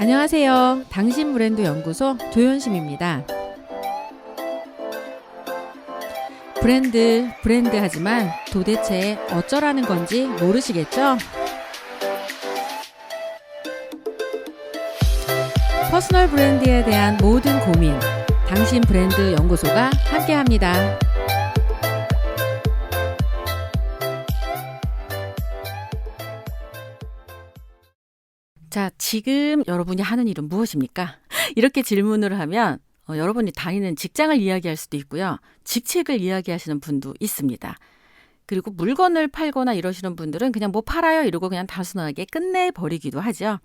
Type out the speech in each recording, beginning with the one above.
안녕하세요. 당신 브랜드 연구소 조현심입니다. 브랜드, 브랜드 하지만 도대체 어쩌라는 건지 모르시겠죠? 퍼스널 브랜드에 대한 모든 고민, 당신 브랜드 연구소가 함께 합니다. 지금 여러분이 하는 일은 무엇입니까? 이렇게 질문을 하면 어, 여러분이 다니는 직장을 이야기할 수도 있고요. 직책을 이야기하시는 분도 있습니다. 그리고 물건을 팔거나 이러시는 분들은 그냥 뭐 팔아요 이러고 그냥 단순하게 끝내버리기도 하죠.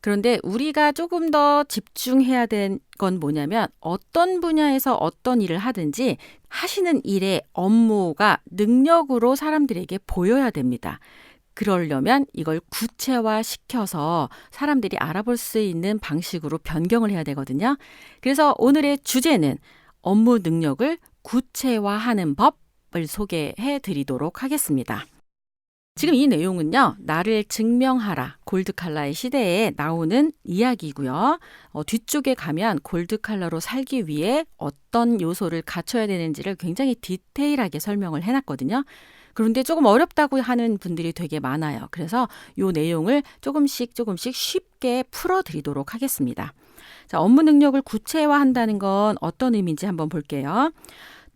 그런데 우리가 조금 더 집중해야 된 건 뭐냐면 어떤 분야에서 어떤 일을 하든지 하시는 일의 업무가 능력으로 사람들에게 보여야 됩니다. 그러려면 이걸 구체화 시켜서 사람들이 알아볼 수 있는 방식으로 변경을 해야 되거든요. 그래서 오늘의 주제는 업무 능력을 구체화하는 법을 소개해 드리도록 하겠습니다. 지금 이 내용은요, 나를 증명하라. 골드 칼라의 시대에 나오는 이야기고요. 어, 뒤쪽에 가면 골드 칼라로 살기 위해 어떤 요소를 갖춰야 되는지를 굉장히 디테일하게 설명을 해놨거든요. 그런데 조금 어렵다고 하는 분들이 되게 많아요. 그래서 요 내용을 조금씩 조금씩 쉽게 풀어드리도록 하겠습니다. 자, 업무 능력을 구체화한다는 건 어떤 의미인지 한번 볼게요.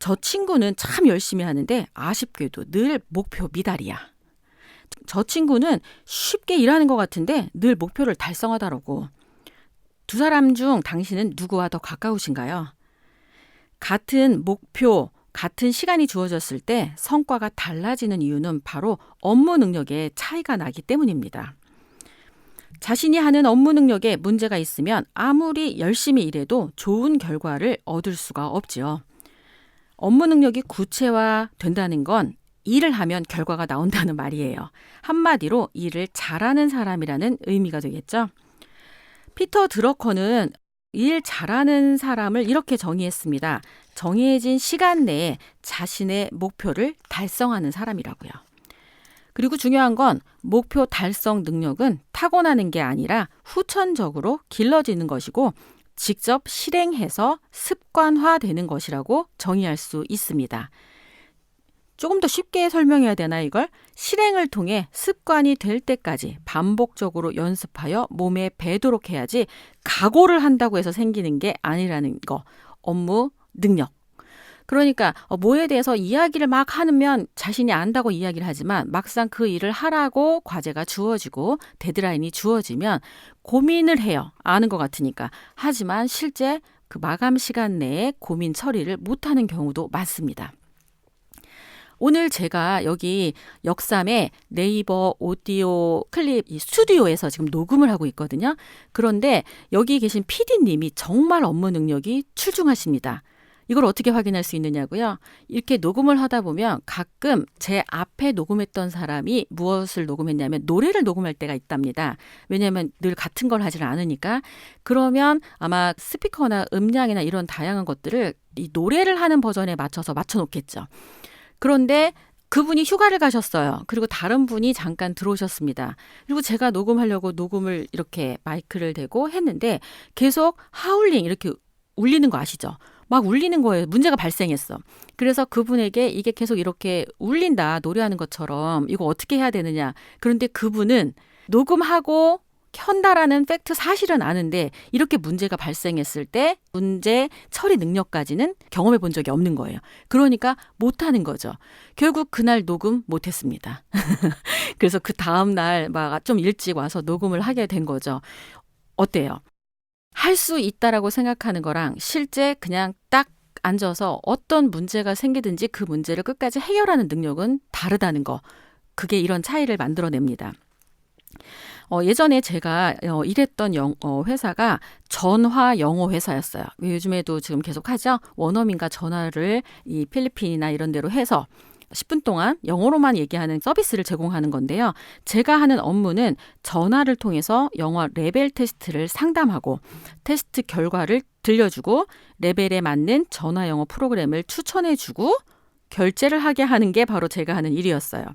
저 친구는 참 열심히 하는데 아쉽게도 늘 목표 미달이야. 저 친구는 쉽게 일하는 것 같은데 늘 목표를 달성하더라고. 두 사람 중 당신은 누구와 더 가까우신가요? 같은 목표, 같은 시간이 주어졌을 때 성과가 달라지는 이유는 바로 업무 능력에 차이가 나기 때문입니다. 자신이 하는 업무 능력에 문제가 있으면 아무리 열심히 일해도 좋은 결과를 얻을 수가 없지요. 업무 능력이 구체화 된다는 건 일을 하면 결과가 나온다는 말이에요. 한마디로 일을 잘하는 사람이라는 의미가 되겠죠. 피터 드러커는 일 잘하는 사람을 이렇게 정의했습니다. 정해진 시간 내에 자신의 목표를 달성하는 사람이라고요. 그리고 중요한 건 목표 달성 능력은 타고나는 게 아니라 후천적으로 길러지는 것이고 직접 실행해서 습관화되는 것이라고 정의할 수 있습니다. 조금 더 쉽게 설명해야 되나 이걸? 실행을 통해 습관이 될 때까지 반복적으로 연습하여 몸에 배도록 해야지 각오를 한다고 해서 생기는 게 아니라는 거. 업무 능력. 그러니까 어, 뭐에 대해서 이야기를 막 하면 자신이 안다고 이야기를 하지만 막상 그 일을 하라고 과제가 주어지고 데드라인이 주어지면 고민을 해요. 아는 것 같으니까. 하지만 실제 그 마감 시간 내에 고민 처리를 못하는 경우도 많습니다. 오늘 제가 여기 역삼의 네이버 오디오 클립 스튜디오에서 지금 녹음을 하고 있거든요. 그런데 여기 계신 PD님이 정말 업무 능력이 출중하십니다. 이걸 어떻게 확인할 수 있느냐고요? 이렇게 녹음을 하다 보면 가끔 제 앞에 녹음했던 사람이 무엇을 녹음했냐면 노래를 녹음할 때가 있답니다. 왜냐하면 늘 같은 걸 하질 않으니까. 그러면 아마 스피커나 음량이나 이런 다양한 것들을 이 노래를 하는 버전에 맞춰서 맞춰놓겠죠. 그런데 그분이 휴가를 가셨어요. 그리고 다른 분이 잠깐 들어오셨습니다. 그리고 제가 녹음하려고 녹음을 이렇게 마이크를 대고 했는데 계속 하울링 이렇게 울리는 거 아시죠? 막 울리는 거예요. 문제가 발생했어. 그래서 그분에게 이게 계속 이렇게 울린다, 노래하는 것처럼 이거 어떻게 해야 되느냐. 그런데 그분은 녹음하고 켠다라는 팩트 사실은 아는데 이렇게 문제가 발생했을 때 문제 처리 능력까지는 경험해 본 적이 없는 거예요. 그러니까 못 하는 거죠. 결국 그날 녹음 못 했습니다. 그래서 그 다음 날 막 좀 일찍 와서 녹음을 하게 된 거죠. 어때요? 할 수 있다라고 생각하는 거랑 실제 그냥 딱 앉아서 어떤 문제가 생기든지 그 문제를 끝까지 해결하는 능력은 다르다는 거. 그게 이런 차이를 만들어냅니다. 어, 예전에 제가 어, 일했던 영, 어, 회사가 전화 영어 회사였어요. 요즘에도 지금 계속 하죠. 원어민과 전화를 이 필리핀이나 이런 데로 해서 10분 동안 영어로만 얘기하는 서비스를 제공하는 건데요. 제가 하는 업무는 전화를 통해서 영어 레벨 테스트를 상담하고 테스트 결과를 들려주고 레벨에 맞는 전화 영어 프로그램을 추천해주고 결제를 하게 하는 게 바로 제가 하는 일이었어요.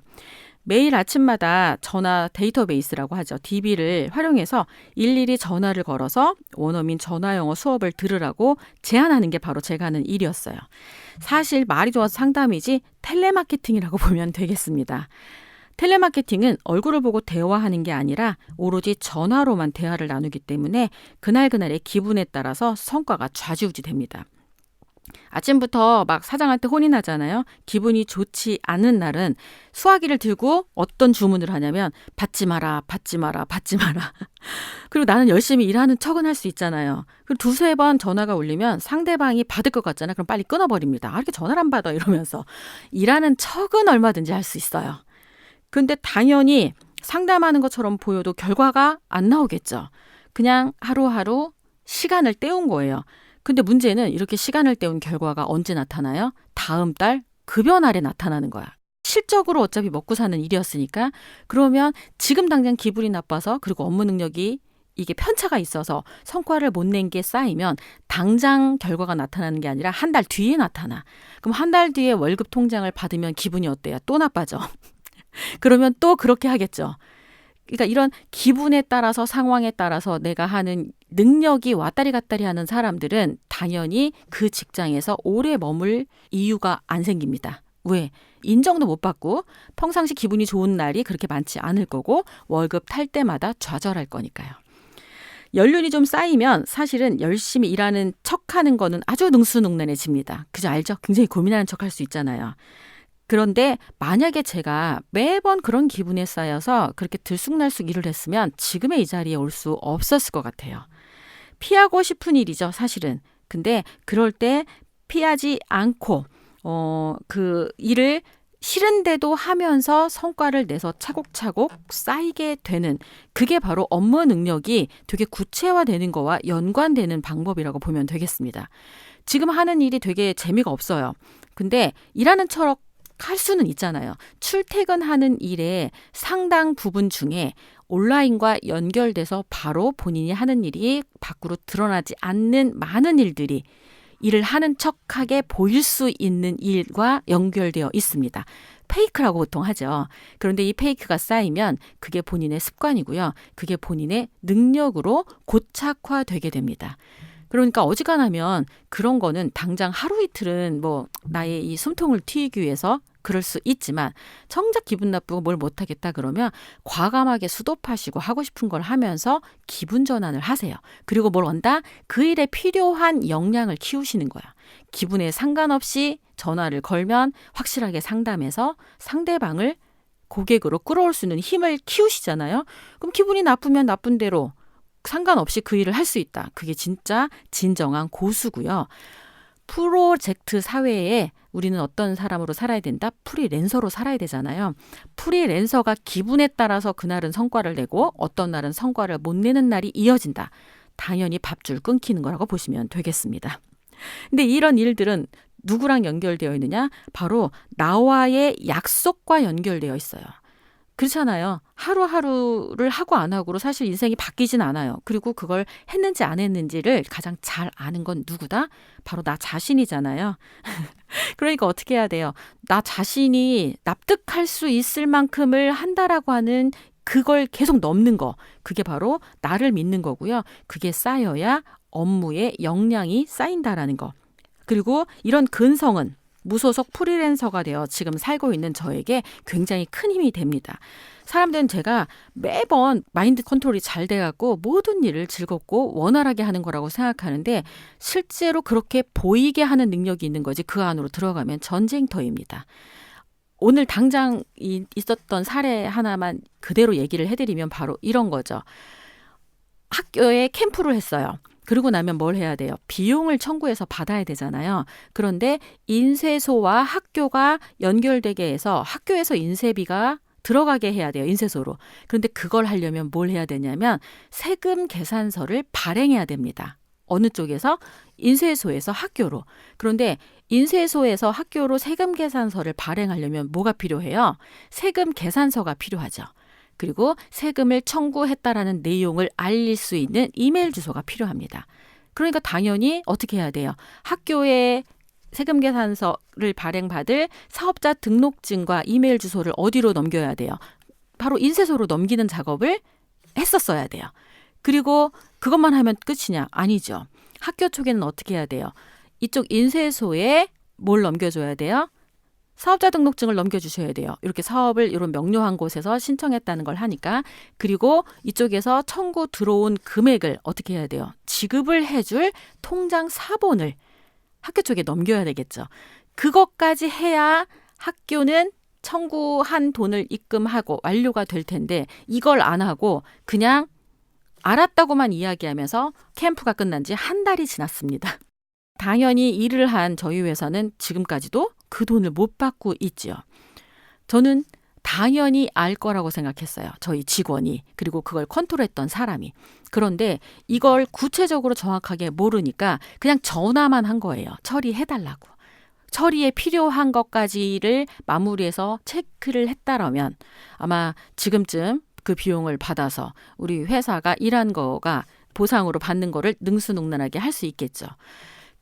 매일 아침마다 전화 데이터베이스라고 하죠. DB를 활용해서 일일이 전화를 걸어서 원어민 전화 영어 수업을 들으라고 제안하는 게 바로 제가 하는 일이었어요. 사실 말이 좋아서 상담이지 텔레마케팅이라고 보면 되겠습니다. 텔레마케팅은 얼굴을 보고 대화하는 게 아니라 오로지 전화로만 대화를 나누기 때문에 그날그날의 기분에 따라서 성과가 좌지우지 됩니다. 아침부터 막 사장한테 혼이 나잖아요. 기분이 좋지 않은 날은 수화기를 들고 어떤 주문을 하냐면 받지 마라, 받지 마라, 받지 마라. 그리고 나는 열심히 일하는 척은 할 수 있잖아요. 그리고 두세 번 전화가 울리면 상대방이 받을 것 같잖아요. 그럼 빨리 끊어버립니다. 아, 이렇게 전화를 안 받아 이러면서 일하는 척은 얼마든지 할 수 있어요. 근데 당연히 상담하는 것처럼 보여도 결과가 안 나오겠죠. 그냥 하루하루 시간을 때운 거예요. 근데 문제는 이렇게 시간을 때운 결과가 언제 나타나요? 다음 달 급여 날에 나타나는 거야. 실적으로 어차피 먹고 사는 일이었으니까 그러면 지금 당장 기분이 나빠서 그리고 업무 능력이 이게 편차가 있어서 성과를 못 낸 게 쌓이면 당장 결과가 나타나는 게 아니라 한 달 뒤에 나타나. 그럼 한 달 뒤에 월급 통장을 받으면 기분이 어때요? 또 나빠져. 그러면 또 그렇게 하겠죠. 그러니까 이런 기분에 따라서 상황에 따라서 내가 하는 능력이 왔다리 갔다리 하는 사람들은 당연히 그 직장에서 오래 머물 이유가 안 생깁니다. 왜? 인정도 못 받고 평상시 기분이 좋은 날이 그렇게 많지 않을 거고 월급 탈 때마다 좌절할 거니까요. 연륜이 좀 쌓이면 사실은 열심히 일하는 척 하는 거는 아주 능수능란해집니다. 그죠? 알죠? 굉장히 고민하는 척 할 수 있잖아요. 그런데 만약에 제가 매번 그런 기분에 쌓여서 그렇게 들쑥날쑥 일을 했으면 지금의 이 자리에 올 수 없었을 것 같아요. 피하고 싶은 일이죠, 사실은. 근데 그럴 때 피하지 않고, 어, 그 일을 싫은데도 하면서 성과를 내서 차곡차곡 쌓이게 되는 그게 바로 업무 능력이 되게 구체화되는 거와 연관되는 방법이라고 보면 되겠습니다. 지금 하는 일이 되게 재미가 없어요. 근데 일하는 척 할 수는 있잖아요. 출퇴근하는 일의 상당 부분 중에 온라인과 연결돼서 바로 본인이 하는 일이 밖으로 드러나지 않는 많은 일들이 일을 하는 척하게 보일 수 있는 일과 연결되어 있습니다. 페이크라고 보통 하죠. 그런데 이 페이크가 쌓이면 그게 본인의 습관이고요. 그게 본인의 능력으로 고착화되게 됩니다. 그러니까 어지간하면 그런 거는 당장 하루 이틀은 뭐 나의 이 숨통을 튀기 위해서 그럴 수 있지만 정작 기분 나쁘고 뭘 못하겠다 그러면 과감하게 수도파시고 하고 싶은 걸 하면서 기분 전환을 하세요. 그리고 뭘 한다? 그 일에 필요한 역량을 키우시는 거야. 기분에 상관없이 전화를 걸면 확실하게 상담해서 상대방을 고객으로 끌어올 수 있는 힘을 키우시잖아요. 그럼 기분이 나쁘면 나쁜 대로 상관없이 그 일을 할 수 있다. 그게 진짜 진정한 고수고요. 프로젝트 사회에 우리는 어떤 사람으로 살아야 된다? 프리랜서로 살아야 되잖아요. 프리랜서가 기분에 따라서 그날은 성과를 내고 어떤 날은 성과를 못 내는 날이 이어진다. 당연히 밥줄 끊기는 거라고 보시면 되겠습니다. 근데 이런 일들은 누구랑 연결되어 있느냐? 바로 나와의 약속과 연결되어 있어요. 그렇잖아요. 하루하루를 하고 안 하고로 사실 인생이 바뀌진 않아요. 그리고 그걸 했는지 안 했는지를 가장 잘 아는 건 누구다? 바로 나 자신이잖아요. 그러니까 어떻게 해야 돼요? 나 자신이 납득할 수 있을 만큼을 한다라고 하는 그걸 계속 넘는 거. 그게 바로 나를 믿는 거고요. 그게 쌓여야 업무의 역량이 쌓인다라는 거. 그리고 이런 근성은 무소속 프리랜서가 되어 지금 살고 있는 저에게 굉장히 큰 힘이 됩니다. 사람들은 제가 매번 마인드 컨트롤이 잘 돼갖고 모든 일을 즐겁고 원활하게 하는 거라고 생각하는데 실제로 그렇게 보이게 하는 능력이 있는 거지 그 안으로 들어가면 전쟁터입니다. 오늘 당장 있었던 사례 하나만 그대로 얘기를 해드리면 바로 이런 거죠. 학교에 캠프를 했어요. 그러고 나면 뭘 해야 돼요? 비용을 청구해서 받아야 되잖아요. 그런데 인쇄소와 학교가 연결되게 해서 학교에서 인쇄비가 들어가게 해야 돼요. 인쇄소로. 그런데 그걸 하려면 뭘 해야 되냐면 세금 계산서를 발행해야 됩니다. 어느 쪽에서 인쇄소에서 학교로. 그런데 인쇄소에서 학교로 세금 계산서를 발행하려면 뭐가 필요해요? 세금 계산서가 필요하죠. 그리고 세금을 청구했다라는 내용을 알릴 수 있는 이메일 주소가 필요합니다. 그러니까 당연히 어떻게 해야 돼요? 학교에 세금 계산서를 발행받을 사업자 등록증과 이메일 주소를 어디로 넘겨야 돼요? 바로 인쇄소로 넘기는 작업을 했었어야 돼요. 그리고 그것만 하면 끝이냐? 아니죠. 학교 쪽에는 어떻게 해야 돼요? 이쪽 인쇄소에 뭘 넘겨줘야 돼요? 사업자 등록증을 넘겨주셔야 돼요. 이렇게 사업을 이런 명료한 곳에서 신청했다는 걸 하니까 그리고 이쪽에서 청구 들어온 금액을 어떻게 해야 돼요? 지급을 해줄 통장 사본을 학교 쪽에 넘겨야 되겠죠. 그것까지 해야 학교는 청구한 돈을 입금하고 완료가 될 텐데 이걸 안 하고 그냥 알았다고만 이야기하면서 캠프가 끝난 지 한 달이 지났습니다. 당연히 일을 한 저희 회사는 지금까지도 그 돈을 못 받고 있지요. 저는 당연히 알 거라고 생각했어요. 저희 직원이. 그리고 그걸 컨트롤했던 사람이. 그런데 이걸 구체적으로 정확하게 모르니까 그냥 전화만 한 거예요. 처리해 달라고. 처리에 필요한 것까지를 마무리해서 체크를 했다라면 아마 지금쯤 그 비용을 받아서 우리 회사가 일한 거가 보상으로 받는 거를 능수능란하게 할 수 있겠죠.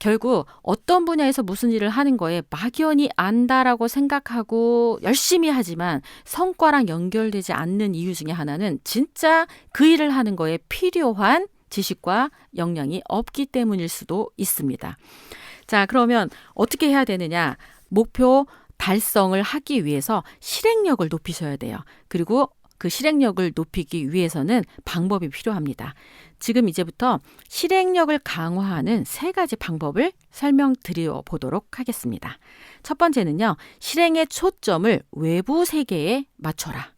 결국 어떤 분야에서 무슨 일을 하는 거에 막연히 안다라고 생각하고 열심히 하지만 성과랑 연결되지 않는 이유 중에 하나는 진짜 그 일을 하는 거에 필요한 지식과 역량이 없기 때문일 수도 있습니다. 자, 그러면 어떻게 해야 되느냐? 목표 달성을 하기 위해서 실행력을 높이셔야 돼요. 그리고 그 실행력을 높이기 위해서는 방법이 필요합니다. 지금 이제부터 실행력을 강화하는 세 가지 방법을 설명드려 보도록 하겠습니다. 첫 번째는요, 실행의 초점을 외부 세계에 맞춰라.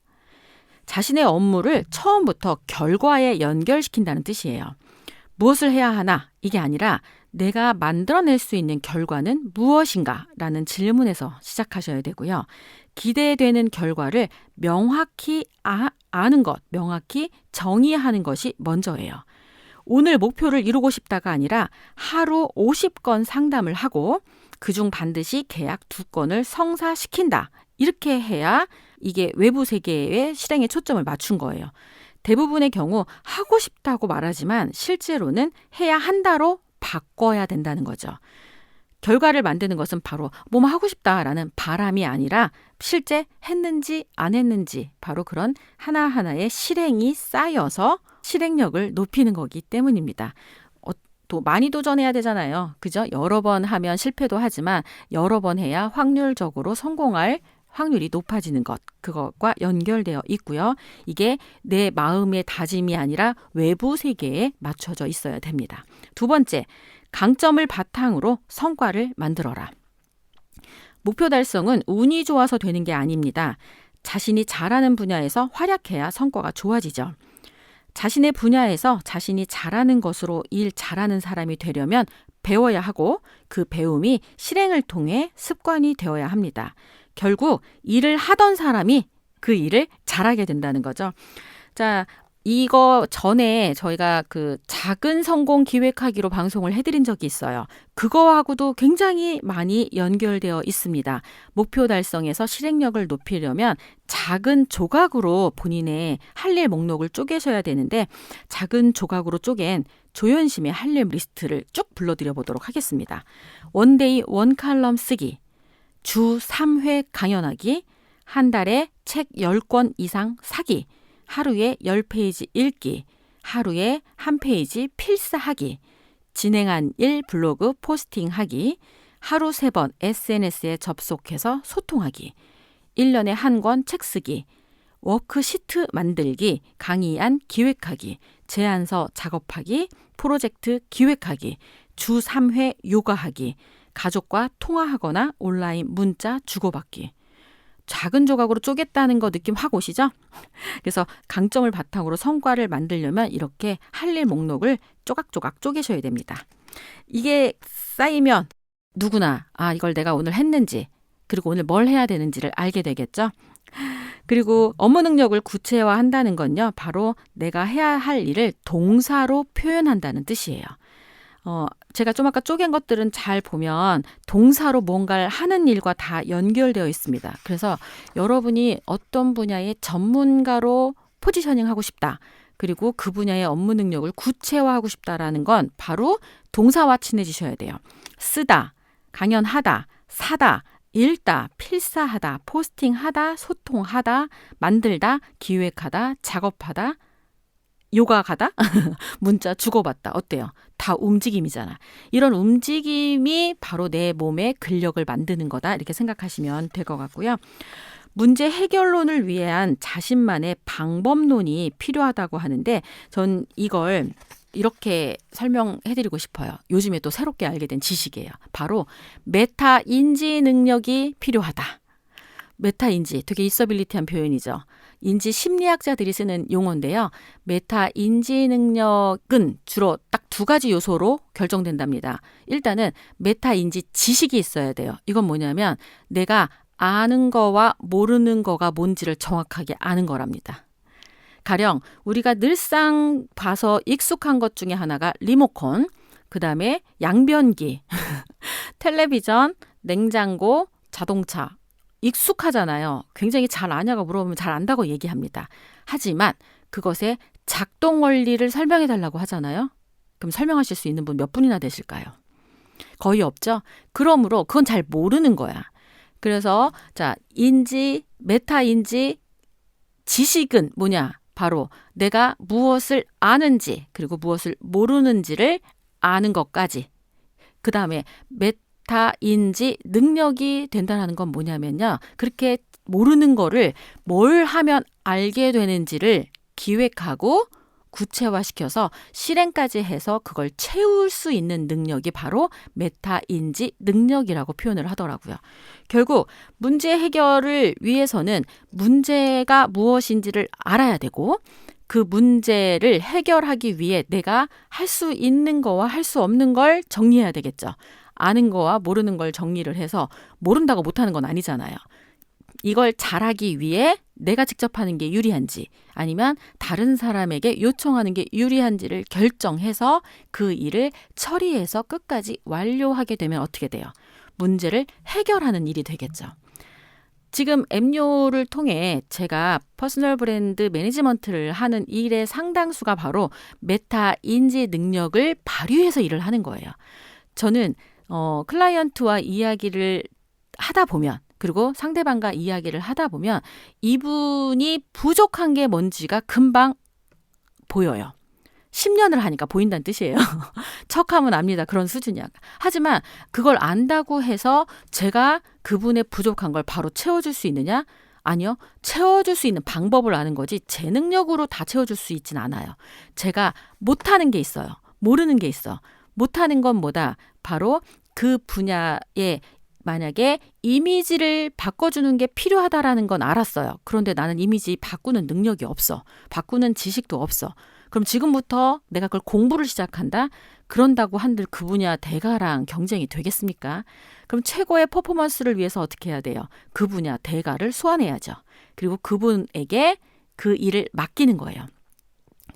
자신의 업무를 처음부터 결과에 연결시킨다는 뜻이에요. 무엇을 해야 하나? 이게 아니라 내가 만들어낼 수 있는 결과는 무엇인가? 라는 질문에서 시작하셔야 되고요. 기대되는 결과를 명확히 아, 아는 것, 명확히 정의하는 것이 먼저예요. 오늘 목표를 이루고 싶다가 아니라 하루 50건 상담을 하고 그중 반드시 계약 두 건을 성사시킨다. 이렇게 해야 이게 외부 세계의 실행에 초점을 맞춘 거예요. 대부분의 경우 하고 싶다고 말하지만 실제로는 해야 한다로 바꿔야 된다는 거죠. 결과를 만드는 것은 바로 뭐뭐 하고 싶다라는 바람이 아니라 실제 했는지 안 했는지 바로 그런 하나하나의 실행이 쌓여서 실행력을 높이는 거기 때문입니다. 어, 또 많이 도전해야 되잖아요. 그죠? 여러 번 하면 실패도 하지만 여러 번 해야 확률적으로 성공할 확률이 높아지는 것, 그것과 연결되어 있고요. 이게 내 마음의 다짐이 아니라 외부 세계에 맞춰져 있어야 됩니다. 두 번째, 강점을 바탕으로 성과를 만들어라. 목표 달성은 운이 좋아서 되는 게 아닙니다. 자신이 잘하는 분야에서 활약해야 성과가 좋아지죠. 자신의 분야에서 자신이 잘하는 것으로 일 잘하는 사람이 되려면 배워야 하고 그 배움이 실행을 통해 습관이 되어야 합니다. 결국 일을 하던 사람이 그 일을 잘하게 된다는 거죠. 자, 이거 전에 저희가 그 작은 성공 기획하기로 방송을 해드린 적이 있어요. 그거하고도 굉장히 많이 연결되어 있습니다. 목표 달성에서 실행력을 높이려면 작은 조각으로 본인의 할 일 목록을 쪼개셔야 되는데 작은 조각으로 쪼갠 조연심의 할 일 리스트를 쭉 불러드려 보도록 하겠습니다. 원데이 원 칼럼 쓰기, 주 3회 강연하기, 한 달에 책 10권 이상 사기, 하루에 10페이지 읽기, 하루에 한 페이지 필사하기, 진행한 일 블로그 포스팅하기, 하루 세 번 SNS에 접속해서 소통하기, 1년에 한 권 책 쓰기, 워크시트 만들기, 강의안 기획하기, 제안서 작업하기, 프로젝트 기획하기, 주 3회 요가하기, 가족과 통화하거나 온라인 문자 주고받기. 작은 조각으로 쪼갰다는 거 느낌 확 오시죠? 그래서 강점을 바탕으로 성과를 만들려면 이렇게 할 일 목록을 쪼각쪼각 쪼개셔야 됩니다. 이게 쌓이면 누구나 아 이걸 내가 오늘 했는지 그리고 오늘 뭘 해야 되는지를 알게 되겠죠. 그리고 업무 능력을 구체화한다는 건요. 바로 내가 해야 할 일을 동사로 표현한다는 뜻이에요. 어, 제가 좀 아까 쪼갠 것들은 잘 보면 동사로 뭔가를 하는 일과 다 연결되어 있습니다. 그래서 여러분이 어떤 분야의 전문가로 포지셔닝 하고 싶다. 그리고 그 분야의 업무 능력을 구체화하고 싶다라는 건 바로 동사와 친해지셔야 돼요. 쓰다, 강연하다, 사다, 읽다, 필사하다, 포스팅하다, 소통하다, 만들다, 기획하다, 작업하다, 요가 가다, 문자 주고받다. 어때요? 다 움직임이잖아. 이런 움직임이 바로 내 몸의 근력을 만드는 거다. 이렇게 생각하시면 될 것 같고요. 문제 해결론을 위한 자신만의 방법론이 필요하다고 하는데 전 이걸 이렇게 설명해드리고 싶어요. 요즘에 또 새롭게 알게 된 지식이에요. 바로 메타 인지 능력이 필요하다. 메타 인지 되게 있어빌리티한 표현이죠. 인지 심리학자들이 쓰는 용어인데요. 메타 인지 능력은 주로 딱 두 가지 요소로 결정된답니다. 일단은 메타 인지 지식이 있어야 돼요. 이건 뭐냐면 내가 아는 거와 모르는 거가 뭔지를 정확하게 아는 거랍니다. 가령 우리가 늘상 봐서 익숙한 것 중에 하나가 리모컨, 그 다음에 양변기, 텔레비전, 냉장고, 자동차. 익숙하잖아요. 굉장히 잘 아냐고 물어보면 잘 안다고 얘기합니다. 하지만 그것의 작동 원리를 설명해 달라고 하잖아요. 그럼 설명하실 수 있는 분 몇 분이나 되실까요? 거의 없죠? 그러므로 그건 잘 모르는 거야. 그래서 자, 인지, 메타인지, 지식은 뭐냐? 바로 내가 무엇을 아는지, 그리고 무엇을 모르는지를 아는 것까지. 그 다음에 메타 인지 능력이 된다는 건 뭐냐면요. 그렇게 모르는 거를 뭘 하면 알게 되는지를 기획하고 구체화시켜서 실행까지 해서 그걸 채울 수 있는 능력이 바로 메타인지 능력이라고 표현을 하더라고요. 결국 문제 해결을 위해서는 문제가 무엇인지를 알아야 되고 그 문제를 해결하기 위해 내가 할 수 있는 거와 할 수 없는 걸 정리해야 되겠죠. 아는 거와 모르는 걸 정리를 해서 모른다고 못하는 건 아니잖아요. 이걸 잘하기 위해 내가 직접 하는 게 유리한지 아니면 다른 사람에게 요청하는 게 유리한지를 결정해서 그 일을 처리해서 끝까지 완료하게 되면 어떻게 돼요? 문제를 해결하는 일이 되겠죠. 지금 엠요를 통해 제가 퍼스널 브랜드 매니지먼트를 하는 일의 상당수가 바로 메타 인지 능력을 발휘해서 일을 하는 거예요. 저는 어, 클라이언트와 이야기를 하다 보면 그리고 상대방과 이야기를 하다 보면 이분이 부족한 게 뭔지가 금방 보여요. 10년을 하니까 보인다는 뜻이에요. 척하면 압니다. 그런 수준이야. 하지만 그걸 안다고 해서 제가 그분의 부족한 걸 바로 채워줄 수 있느냐? 아니요. 채워줄 수 있는 방법을 아는 거지 제 능력으로 다 채워줄 수 있진 않아요. 제가 못하는 게 있어요. 모르는 게 있어. 못하는 건 뭐다? 바로 그 분야에 만약에 이미지를 바꿔주는 게 필요하다라는 건 알았어요. 그런데 나는 이미지 바꾸는 능력이 없어. 바꾸는 지식도 없어. 그럼 지금부터 내가 그걸 공부를 시작한다? 그런다고 한들 그 분야 대가랑 경쟁이 되겠습니까? 그럼 최고의 퍼포먼스를 위해서 어떻게 해야 돼요? 그 분야 대가를 소환해야죠. 그리고 그분에게 그 일을 맡기는 거예요.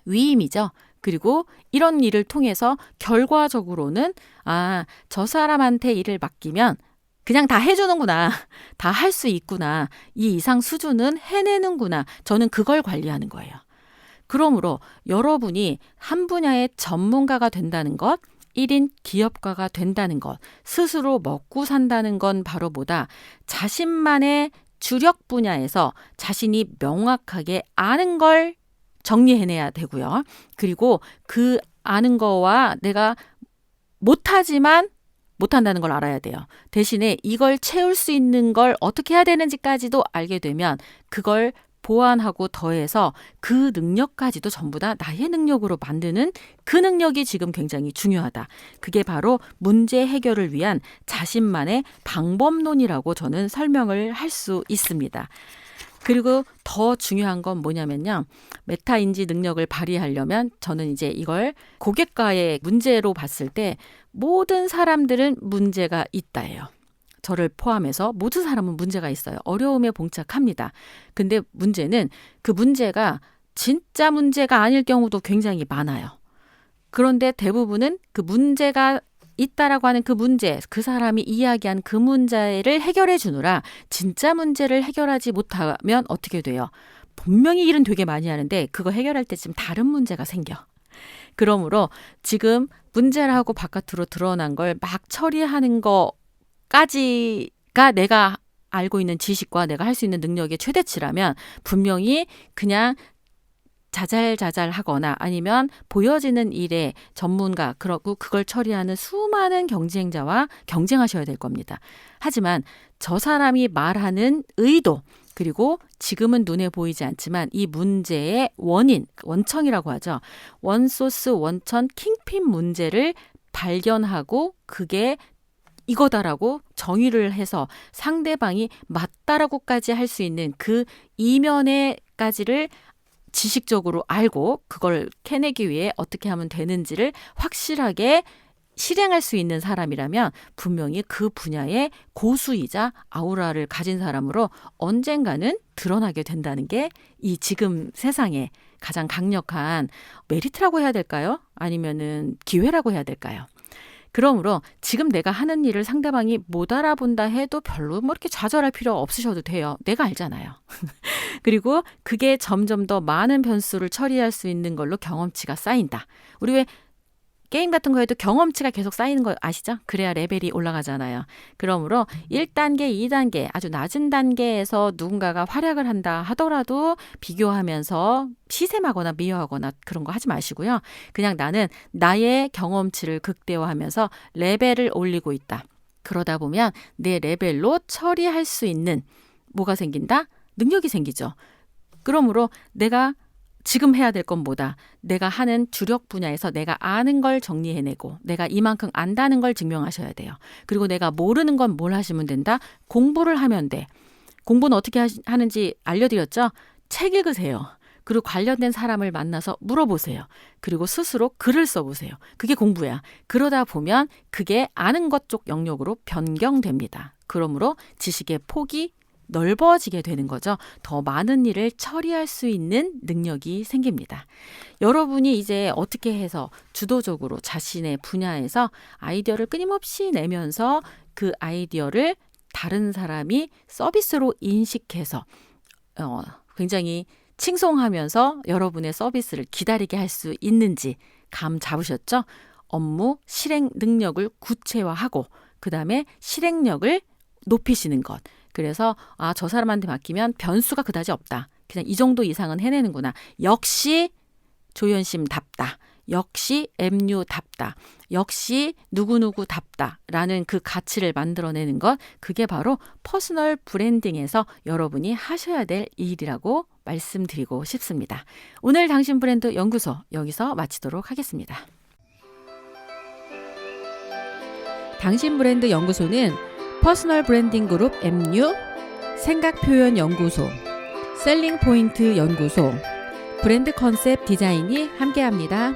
위임이죠. 그리고 이런 일을 통해서 결과적으로는 아, 저 사람한테 일을 맡기면 그냥 다 해주는구나. 다 할 수 있구나. 이 이상 수준은 해내는구나. 저는 그걸 관리하는 거예요. 그러므로 여러분이 한 분야의 전문가가 된다는 것, 1인 기업가가 된다는 것, 스스로 먹고 산다는 건 바로 보다 자신만의 주력 분야에서 자신이 명확하게 아는 걸 정리해내야 되고요. 그리고 그 아는 거와 내가 못하지만 못한다는 걸 알아야 돼요. 대신에 이걸 채울 수 있는 걸 어떻게 해야 되는지까지도 알게 되면 그걸 보완하고 더해서 그 능력까지도 전부 다 나의 능력으로 만드는 그 능력이 지금 굉장히 중요하다. 그게 바로 문제 해결을 위한 자신만의 방법론이라고 저는 설명을 할 수 있습니다. 그리고 더 중요한 건 뭐냐면요. 메타 인지 능력을 발휘하려면 저는 이제 이걸 고객과의 문제로 봤을 때 모든 사람들은 문제가 있다예요. 저를 포함해서 모든 사람은 문제가 있어요. 어려움에 봉착합니다. 근데 문제는 그 문제가 진짜 문제가 아닐 경우도 굉장히 많아요. 그런데 대부분은 그 문제가 있다라고 하는 그 문제, 그 사람이 이야기한 그 문제를 해결해 주느라 진짜 문제를 해결하지 못하면 어떻게 돼요? 분명히 일은 되게 많이 하는데 그거 해결할 때쯤 다른 문제가 생겨. 그러므로 지금 문제라고 바깥으로 드러난 걸 막 처리하는 거 까지가 내가 알고 있는 지식과 내가 할 수 있는 능력의 최대치라면 분명히 그냥 자잘자잘하거나 아니면 보여지는 일에 전문가 그러고 그걸 처리하는 수많은 경쟁자와 경쟁하셔야 될 겁니다. 하지만 저 사람이 말하는 의도 그리고 지금은 눈에 보이지 않지만 이 문제의 원인, 원청이라고 하죠. 원소스, 원천, 킹핀 문제를 발견하고 그게 이거다라고 정의를 해서 상대방이 맞다라고까지 할 수 있는 그 이면에까지를 지식적으로 알고 그걸 캐내기 위해 어떻게 하면 되는지를 확실하게 실행할 수 있는 사람이라면 분명히 그 분야의 고수이자 아우라를 가진 사람으로 언젠가는 드러나게 된다는 게 이 지금 세상에 가장 강력한 메리트라고 해야 될까요? 아니면은 기회라고 해야 될까요? 그러므로 지금 내가 하는 일을 상대방이 못 알아본다 해도 별로 뭐 이렇게 좌절할 필요 없으셔도 돼요. 내가 알잖아요. 그리고 그게 점점 더 많은 변수를 처리할 수 있는 걸로 경험치가 쌓인다. 우리 왜 게임 같은 거에도 경험치가 계속 쌓이는 거 아시죠? 그래야 레벨이 올라가잖아요. 그러므로 1단계, 2단계, 아주 낮은 단계에서 누군가가 활약을 한다 하더라도 비교하면서 시샘하거나 미워하거나 그런 거 하지 마시고요. 그냥 나는 나의 경험치를 극대화하면서 레벨을 올리고 있다. 그러다 보면 내 레벨로 처리할 수 있는 뭐가 생긴다? 능력이 생기죠. 그러므로 내가 지금 해야 될 건 뭐다? 내가 하는 주력 분야에서 내가 아는 걸 정리해내고 내가 이만큼 안다는 걸 증명하셔야 돼요. 그리고 내가 모르는 건 뭘 하시면 된다? 공부를 하면 돼. 공부는 어떻게 하는지 알려드렸죠? 책 읽으세요. 그리고 관련된 사람을 만나서 물어보세요. 그리고 스스로 글을 써보세요. 그게 공부야. 그러다 보면 그게 아는 것 쪽 영역으로 변경됩니다. 그러므로 지식의 폭이 넓어지게 되는 거죠. 더 많은 일을 처리할 수 있는 능력이 생깁니다. 여러분이 이제 어떻게 해서 주도적으로 자신의 분야에서 아이디어를 끊임없이 내면서 그 아이디어를 다른 사람이 서비스로 인식해서 어, 굉장히 칭송하면서 여러분의 서비스를 기다리게 할 수 있는지 감 잡으셨죠? 업무 실행 능력을 구체화하고 그 다음에 실행력을 높이시는 것. 그래서 아, 저 사람한테 맡기면 변수가 그다지 없다. 그냥 이 정도 이상은 해내는구나. 역시 조현심답다. 역시 MU답다. 역시 누구누구답다. 라는 그 가치를 만들어내는 것. 그게 바로 퍼스널 브랜딩에서 여러분이 하셔야 될 일이라고 말씀드리고 싶습니다. 오늘 당신 브랜드 연구소 여기서 마치도록 하겠습니다. 당신 브랜드 연구소는 퍼스널 브랜딩 그룹 MU, 생각 표현 연구소, 셀링 포인트 연구소, 브랜드 컨셉 디자인이 함께합니다.